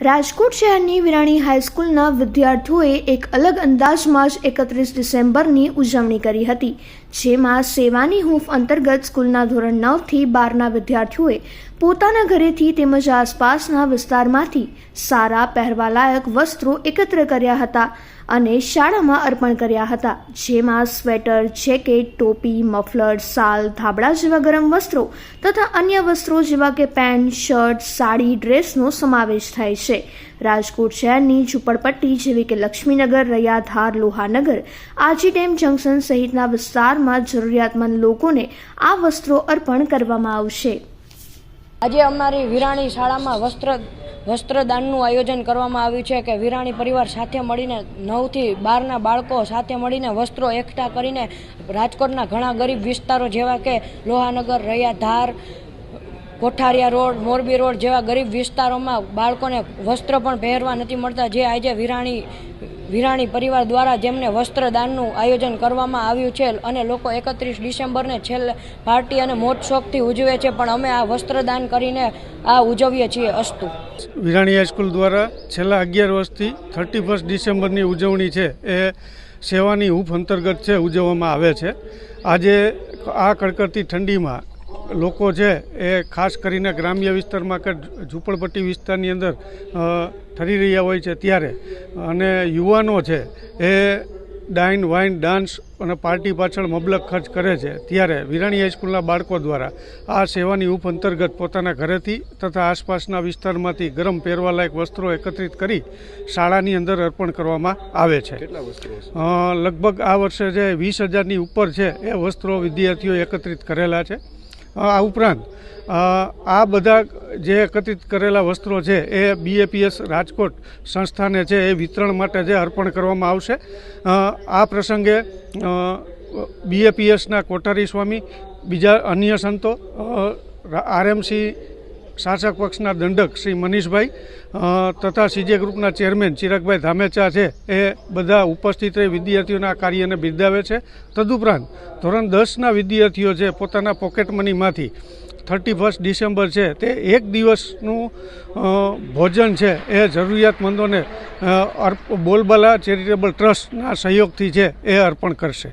રાજકોટ શહેરની વિરાણી હાઈસ્કૂલના વિદ્યાર્થીઓએ એક અલગ અંદાજમાં જ એકત્રીસ ડિસેમ્બરની ઉજવણી કરી હતી, જેમાં સેવાની હૂંફ અંતર્ગત સ્કૂલના ધોરણ નવથી બારના વિદ્યાર્થીઓએ પોતાના ઘરેથી તેમજ આસપાસના વિસ્તારમાંથી સારા પહેરવાલાયક વસ્ત્રો એકત્ર કર્યા હતા અને શાળામાં અર્પણ કર્યા હતા, જેમાં સ્વેટર, જેકેટ, ટોપી, મફલર, સાલ, ધાબળા જેવા ગરમ વસ્ત્રો તથા અન્ય વસ્ત્રો જેવા કે પેન્ટ, શર્ટ, સાડી, ડ્રેસનો સમાવેશ થાય છે. રાજકોટ શહેરની ઝૂંપડપટ્ટી જેવી કે લક્ષ્મીનગર, રૈયાધાર, લોહાનગર આજી ડેમ જંકશન સહિતના વિસ્તારમાં જરૂરિયાતમંદ લોકોને આ વસ્ત્રો અર્પણ કરવામાં આવશે. આજે અમારી વિરાણી શાળામાં વસ્ત્ર, વસ્ત્રદાનનું આયોજન કરવામાં આવ્યું છે કે વિરાણી પરિવાર સાથે મળીને નવથી બારના બાળકો સાથે મળીને વસ્ત્રો એકઠા કરીને રાજકોટના ઘણા ગરીબ વિસ્તારો જેવા કે લોહાનગર, રૈયાધાર કોઠારિયા રોડ, મોરબી રોડ જેવા ગરીબ વિસ્તારોમાં બાળકોને વસ્ત્ર પણ પહેરવા નથી મળતા, જે આજે વિરાણી વિરાણી પરિવાર દ્વારા જેમને વસ્ત્રદાનનું આયોજન કરવામાં આવ્યું છે અને લોકો એકત્રીસ ડિસેમ્બરને છેલ્લે પાર્ટી અને મોજ શોખથી ઉજવે છે, પણ અમે આ વસ્ત્રદાન કરીને આ ઉજવીએ છીએ અસ્તુ. વિરાણી હાઈસ્કૂલ દ્વારા છેલ્લા અગિયાર વર્ષથી થર્ટી ફર્સ્ટ ડિસેમ્બરની ઉજવણી છે, એ સેવાની હૂફ અંતર્ગત છે, ઉજવવામાં આવે છે. આજે આ કડકડતી ઠંડીમાં લોકો છે એ ખાસ કરીને ગ્રામ્ય વિસ્તારમાં કે ઝૂંપડપટ્ટી વિસ્તારની અંદર ઠરી રહ્યા હોય છે ત્યારે. અને યુવાનો છે એ ડાઇન વાઇન ડાન્સ અને પાર્ટી પાછળ મબલક ખર્ચ કરે છે. ત્યારે વિરાણી હાઈસ્કૂલના બાળકો દ્વારા આ સેવાની ઉપ અંતર્ગત પોતાના ઘરેથી તથા આસપાસના વિસ્તારમાંથી ગરમ પહેરવાલાયક વસ્ત્રો એકત્રિત કરી શાળાની અંદર અર્પણ કરવામાં આવે છે. લગભગ આ વર્ષે જે વીસ હજારની ઉપર છે એ વસ્ત્રો વિદ્યાર્થીઓ એકત્રિત કરેલા છે. આ ઉપરાંત આ બધા જે એકત્રિત કરેલા વસ્ત્રો છે, એ બીએપીએસ રાજકોટ સંસ્થાને છે, એ વિતરણ માટે જે અર્પણ કરવામાં આવશે. આ પ્રસંગે બીએપીએસના કોઠારી સ્વામી, બીજા અન્ય સંતો આરએમસી શાસક પક્ષના દંડક શ્રી મનીષભાઈ તથા સીજે ગ્રુપના ચેરમેન ચિરાગભાઈ ધામેચા છે. એ બધા ઉપસ્થિત રહી વિદ્યાર્થીઓના કાર્યને બિરદાવે છે. તદુપરાંત, ધોરણ દસના વિદ્યાર્થીઓ છે, પોતાના પોકેટ મનીમાંથી થર્ટી ફર્સ્ટ ડિસેમ્બર છે, તે એક દિવસનું ભોજન છે. એ જરૂરિયાતમંદોને અર્પ, બોલબાલા ચેરિટેબલ ટ્રસ્ટના સહયોગથી છે, એ અર્પણ કરશે.